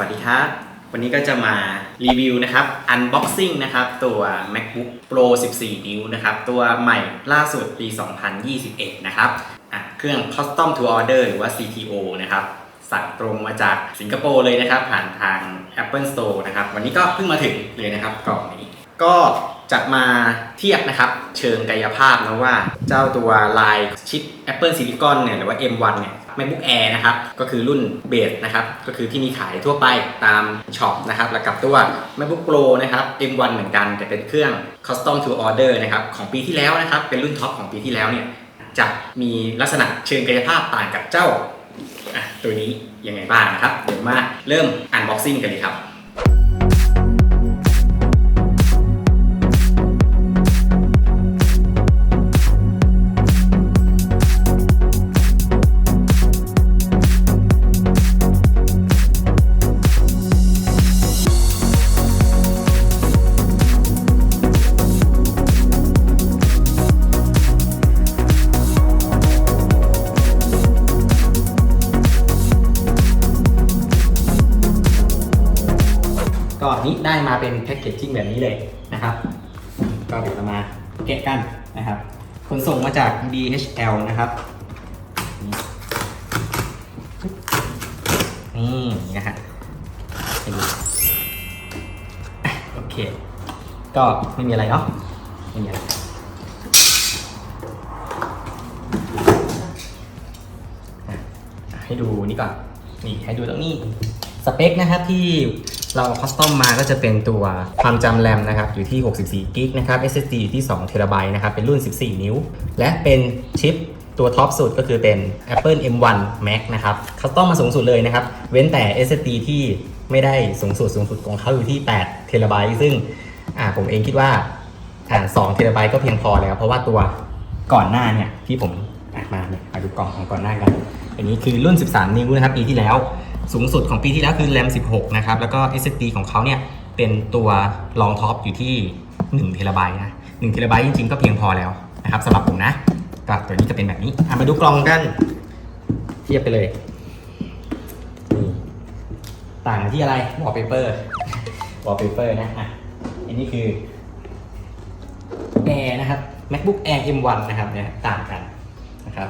วัสดีครับ วันนี้ก็จะมารีวิวนะครับ unboxing นะครับ ตัว MacBook Pro 14 นิ้วนะครับ ตัวใหม่ล่าสุดปี 2021 นะครับเครื่อง Custom to Order หรือว่า CTO นะครับ สั่งตรงมาจากสิงคโปร์เลยนะครับ ผ่านทาง Apple Store นะครับ วันนี้ก็เพิ่งมาถึงเลยนะครับกล่องนี้ ก็จะมาเทียบนะครับเชิงกายภาพนะว่าเจ้าตัวลายชิป Apple Silicon เนี่ยหรือว่า M1 เนี่ย MacBook Air นะครับก็คือรุ่นเบสนะครับก็คือที่มีขายทั่วไปตามช็อปนะครับแล้วกับตัว MacBook Pro นะครับ M1 เหมือนกันแต่เป็นเครื่อง Custom to Order นะครับของปีที่แล้วนะครับเป็นรุ่นท็อปของปีที่แล้วเนี่ยจะมีลักษณะเชิงกายภาพต่างกับเจ้าตัวนี้ยังไงบ้างนะครับเดี๋ยวมาเริ่มอันบ็อกซิ่งกันเลยครับ มาเป็นแพ็กเกจจิ้งแบบนี้เลยนะครับ ก็เดี๋ยวเรามาแกะกันนะครับขนส่งมาจาก DHL นะครับนี่นะฮะให้ดูโอเค ก็ไม่มีอะไรเนาะไม่มีอะไรให้ดูนี่ก่อนนี่ให้ดูตรงนี้ สเปคนะครับที่ เราคัสตอมมาก็จะเป็นตัวความจำแรมนะครับอยู่ที่ 64กิกนะครับ SSD อยู่ที่2 t b นะครับเป็นรุ่น 14 นิ้ว และเป็นชิปตัวท็อปสุดก็คือเป็น Apple M1 Max นะครับคัสตอมมาสูงสุดเลยนะครับ เว้นแต่ SSD ที่ไม่ได้สูงสุดสูงสุดของเขาอยู่ที่8 t b ซึ่งอ่าผมเองคิดว่าอ่า2 t b ก็เพียงพอแล้ว เพราะว่าตัวก่อนหน้าเนี่ยที่ผมมาเนี่ยมาดูกล่องของก่อนหน้ากัน อันนี้คือรุ่น 13 นิ้วนะครับปีที่แล้ว สูงสุดของปีที่แล้วคือ RAM 16 นะครับ แล้วก็ SSD ของเขาเนี่ย เป็นตัวรองท็อปอยู่ที่1เทราไบต์นะ1เทราไบต์จริงๆ ก็เพียงพอแล้วนะครับสำหรับผมนะก็ตัวนี้จะเป็นแบบนี้มาดูกล่องกัน เทียบไปเลย ต่างที่อะไร wallpaper wallpaper นะอะอันนี้คือ Air นะครับ MacBook Air M1 นะครับเนี่ยต่างกันนะครับ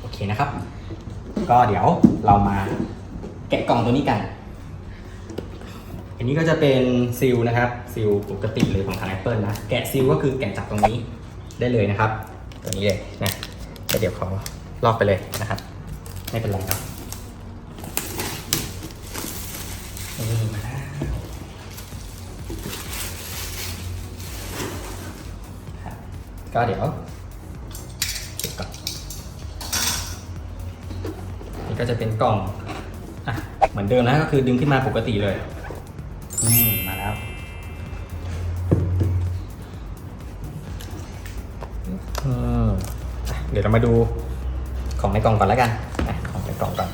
โอเคนะครับ ก็เดี๋ยวเรามาแกะกล่องตัวนี้กัน อันนี้ก็จะเป็นซิลนะครับซิลปกติเลยของทาง Apple นะ แกะซิลก็คือแกะจากตรงนี้ได้เลยนะครับ ตัวนี้เลยนะเดี๋ยวขอลอกไปเลยนะครับ ไม่เป็นไรครับนี่มาแล้วครับก็เดี๋ยว ก็จะเป็นกล่องอะเหมือนเดิมนะก็คือดึงขึ้นมาปกติเลยนี่มาแล้ว อืมอะเดี๋ยวเรามาดูของในกล่องก่อนแล้วกันอะของในกล่องก่อน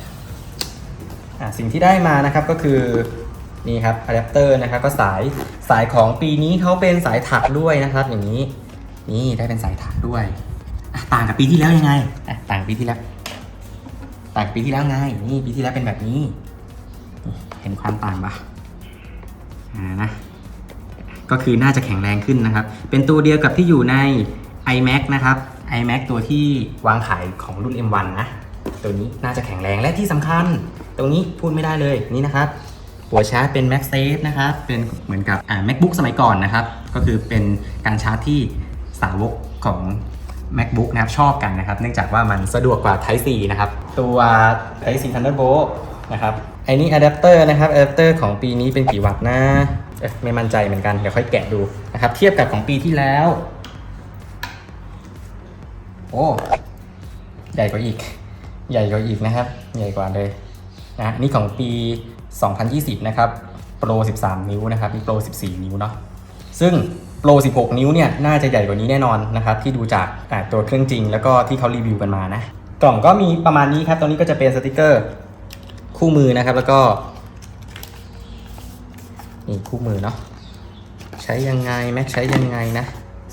อะสิ่งที่ได้มานะครับก็คือนี่ครับอะแดปเตอร์นะครับก็สายสายของปีนี้เขาเป็นสายถักด้วยนะครับ อย่างนี้ นี่ได้เป็นสายถักด้วยอะต่างกับปีที่แล้วยังไงอะต่างกับปีที่แล้ว แต่ปีที่แล้วไง นี่ปีที่แล้วเป็นแบบนี้ เห็นความต่างปะอ่านะ ก็คือน่าจะแข็งแรงขึ้นนะครับ เป็นตัวเดียวกับที่อยู่ใน iMac นะครับ iMac ตัวที่วางขายของรุ่น M1 นะ ตัวนี้น่าจะแข็งแรงและที่สำคัญ ตรงนี้พูดไม่ได้เลยนี่นะครับ หัวชาร์จเป็น MagSafe นะครับ เป็นเหมือนกับอ่า MacBook สมัยก่อนนะครับ ก็คือเป็นการชาร์จที่สาวกของ MacBook นะครับชอบกันนะครับ เนื่องจากว่ามันสะดวกกว่า Type C นะครับ ตัว Type C Thunderbolt นะครับไอ้นี่อะแดปเตอร์นะครับอะแดปเตอร์ของปีนี้เป็นกี่วัตต์นะไม่มั่นใจเหมือนกัน เดี๋ยวค่อยแกะดูนะครับ เทียบกับของปีที่แล้ว โอ้ใหญ่กว่าอีก ใหญ่กว่าอีกนะครับ ใหญ่กว่าเลยนะนี่ของปี 2020 นะครับ Pro 13 นิ้วนะครับ มี Pro 14 นิ้วเนาะซึ่ง Pro 16 นิ้วเนี่ยน่าจะใหญ่กว่านี้แน่นอนนะครับที่ดูจากตัวเครื่องจริง แล้วก็ที่เขารีวิวกันมานะกล่องก็มีประมาณนี้ครับตรงนี้ก็จะเป็นสติกเกอร์คู่มือนะครับแล้วก็นี่คู่มือเนาะใช้ยังไงแม็กใช้ยังไงนะ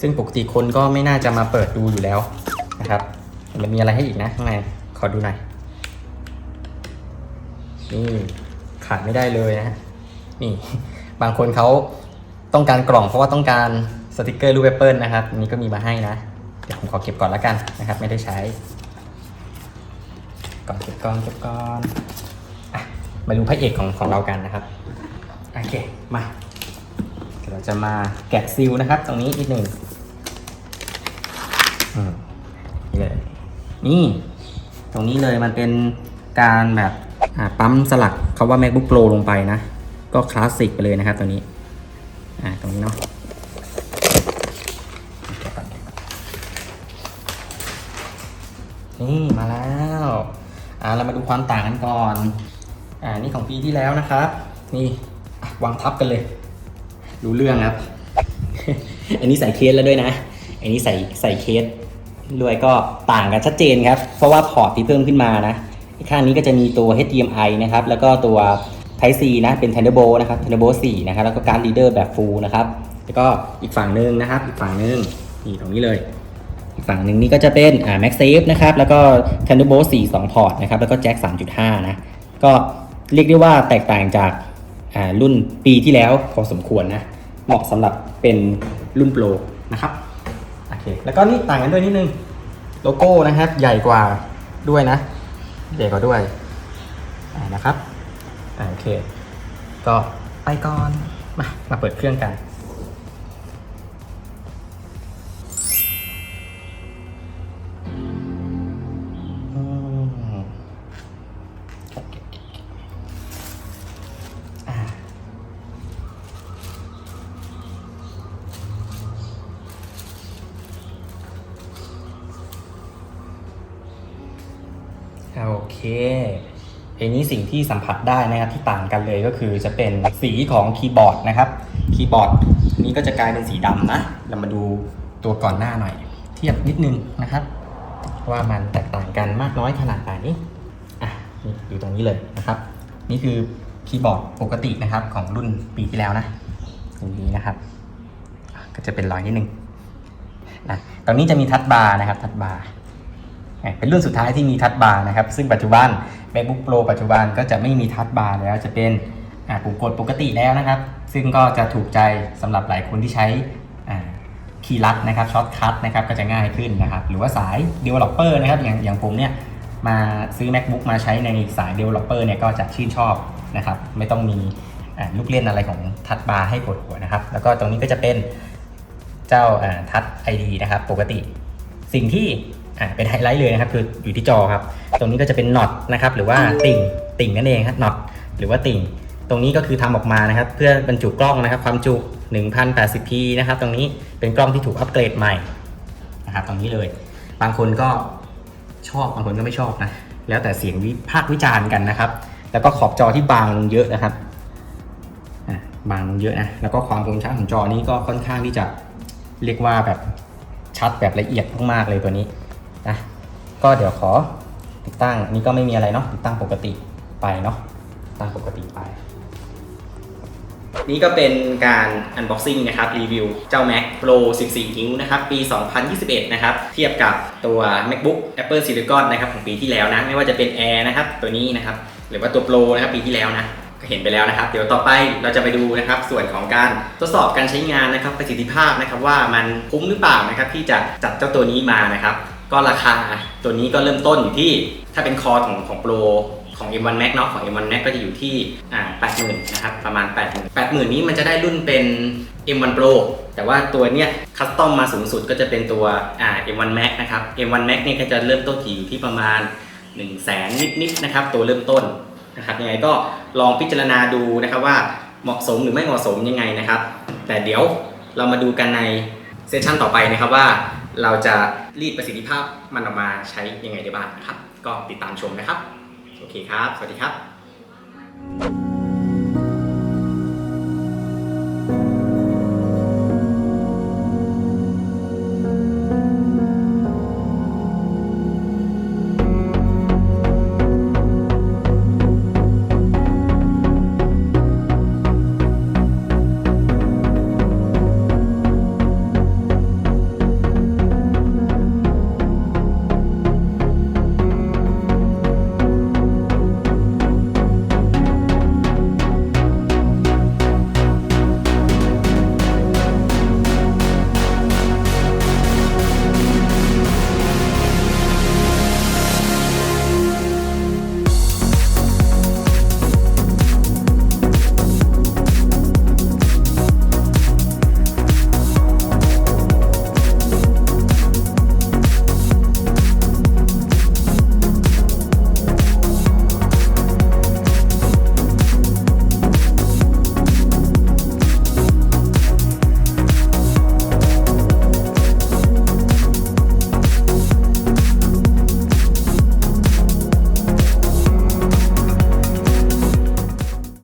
ซึ่งปกติคนก็ไม่น่าจะมาเปิดดูอยู่แล้วนะครับมันมีอะไรให้อีกนะข้างในขอดูหน่อยนี่ขาดไม่ได้เลยนะนี่บางคนเขา ต้องการกล่องเพราะว่าต้องการสติกเกอร์รูปแอปเปิลนะครับอันนี้ก็มีมาให้นะ เดี๋ยวผมขอเก็บก่อนแล้วกันนะครับ ไม่ได้ใช้ ก่อนเก็บก่อนเก็บก่อนอมาดูพระเอกของของเรากันนะครับ โอเค มาเราจะมาแกะซีลนะครับ ตรงนี้นิดหนึ่งอืมนี่เลยนี่ ตรงนี้เลยมันเป็นการแบบปั๊มสลักคำว่า macbook pro ลงไปนะ ก็คลาสสิกไปเลยนะครับตัวนี้ อ่าตรงนี้เนาะนี่มาแล้วอ่าเรามาดูความต่างกันก่อนอ่านี่ของปีที่แล้วนะครับ นี่วางทับกันเลย รู้เรื่องครับ อันนี้ใส่เคสแล้วด้วยนะ อันนี้ใส่ใส่เคสด้วยก็ต่างกันชัดเจนครับ เพราะว่าพอร์ตที่เพิ่มขึ้นมานะข้างนี้ก็จะมีตัว HDMI นะครับ แล้วก็ตัว Type C นะเป็น Thunderbolt นะครับ Thunderbolt 4นะครับแล้วก็การ์ด reader แบบ full นะครับแล้วก็อีกฝั่งหนึ่งนะครับ อีกฝั่งหนึ่งนี่ตรงนี้เลย อีกฝั่งหนึ่งนี่ก็จะเป็นอ่า MagSafe นะครับแล้วก็ Thunderbolt 4 2 พอร์ตนะครับแล้วก็แจ็ค3.5 นะก็เรียกได้ว่าแตกต่างจากอ่ารุ่นปีที่แล้วพอสมควรนะเหมาะสำหรับเป็นรุ่นโปรนะครับโอเคแล้วก็นี่ต่างกันด้วยนิดนึงโลโก้นะครับใหญ่กว่าด้วยนะใหญ่กว่าด้วยนะครับ เค ก็ไปก่อนมามาเปิดเครื่องกันอืมอ่าโอ เคอันนี้สิ่งที่สัมผัสได้นะครับที่ต่างกันเลยก็คือจะเป็นสีของคีย์บอร์ดนะครับคีย์บอร์ดนี้ก็จะกลายเป็นสีดำนะเรามาดูตัวก่อนหน้าหน่อย เทียบนิดนึงนะครับ ว่ามันแตกต่างกันมากน้อยขนาดไหนอะนี่อยู่ตรงนี้เลยนะครับ นี่คือคีย์บอร์ดปกตินะครับของรุ่นปีที่แล้วนะตรงนี้นะครับ ก็จะเป็นรอยนิดนึงนะตรงนี้จะมีทัชบาร์นะครับทัชบาร์เป็นรุ่นสุดท้ายที่มีทัชบาร์นะครับ ซึ่งปัจจุบัน MacBook Pro ปัจจุบันก็จะไม่มีทัชบาร์แล้วจะเป็นปุ่มกดปกติแล้วนะครับ ซึ่งก็จะถูกใจสำหรับหลายคนที่ใช้คีย์ลัดนะครับช็อตคัทนะครับก็จะง่ายขึ้นนะครับ หรือว่าสาย developer นะครับอย่างอย่างผมเนี่ยมาซื้อ macbook มาใช้ในสาย developer เนี่ยก็จะชื่นชอบนะครับ ไม่ต้องมีลูกเล่นอะไรของทัชบาร์ให้กดหัวนะครับ แล้วก็ตรงนี้ก็จะเป็นเจ้าทัชไอดีนะครับ ปกติ สิ่งที่ อ่าเป็นไฮไลท์เลยนะครับคืออยู่ที่จอครับ ตรงนี้ก็จะเป็นน็อตนะครับหรือว่าติ่งติ่งนั่นเองครับน็อตหรือว่าติ่ง ตรงนี้ก็คือทำออกมานะครับ เพื่อบรรจุกล้องนะครับความจุ 1080p นะครับ ตรงนี้เป็นกล้องที่ถูกอัปเกรดใหม่นะครับตรงนี้เลย บางคนก็ชอบบางคนก็ไม่ชอบนะแล้วแต่เสียงวิพากษ์วิจารณ์กันนะครับ แล้วก็ขอบจอที่บางลงเยอะนะครับบางลงเยอะนะแล้วก็ความคมชัดของจอนี้ก็ค่อนข้างที่จะเรียกว่าแบบชัดแบบละเอียดมากๆเลยตัวนี้ นะก็เดี๋ยวขอติดตั้งนนี้ก็ไม่มีอะไรเนาะติดตั้งปกติไปเนาะติดตั้งปกติไป นี่ก็เป็นการ unboxing นะครับ รีวิว เจ้า Mac Pro 14 นิ้วนะครับ ปี 2021 นะครับ เทียบกับตัว MacBook Apple Silicon นะครับของปีที่แล้วนะ ไม่ว่าจะเป็น Air นะครับ ตัวนี้นะครับ หรือว่าตัว Pro นะครับ ปีที่แล้วนะก็เห็นไปแล้วนะครับ เดี๋ยวต่อไปเราจะไปดูนะครับส่วนของการทดสอบการใช้งานนะครับประสิทธิภาพนะครับว่ามันคุ้มหรือเปล่านะครับที่จะจัดเจ้าตัวนี้มานะครับ ก็ราคาตัวนี้ก็เริ่มต้นอยู่ที่ถ้าเป็นคอของของ Pro ของ M1 Max เนาะของ M1 Max ก็จะอยู่ที่อ่า80,000นะครับประมาณ 80,000 80,000 นี้มันจะได้รุ่นเป็น M1 Pro แต่ว่าตัวเนี้ยคัสตอมมาสูงสุดก็จะเป็นตัวอ่า M1 Max นะครับ M1 Max เนี่ยก็จะเริ่มต้นที่อยู่ที่ประมาณ 1 0 0 0 0แสนนิดๆนะครับตัวเริ่มต้นนะครับยังไงก็ลองพิจารณาดูนะครับว่าเหมาะสมหรือไม่เหมาะสมยังไงนะครับ แต่เดี๋ยวเรามาดูกันในเซสชันต่อไปนะครับว่า เราจะรีดประสิทธิภาพมันออกมาใช้ยังไงได้บ้างครับ ก็ติดตามชมนะครับ โอเคครับ สวัสดีครับ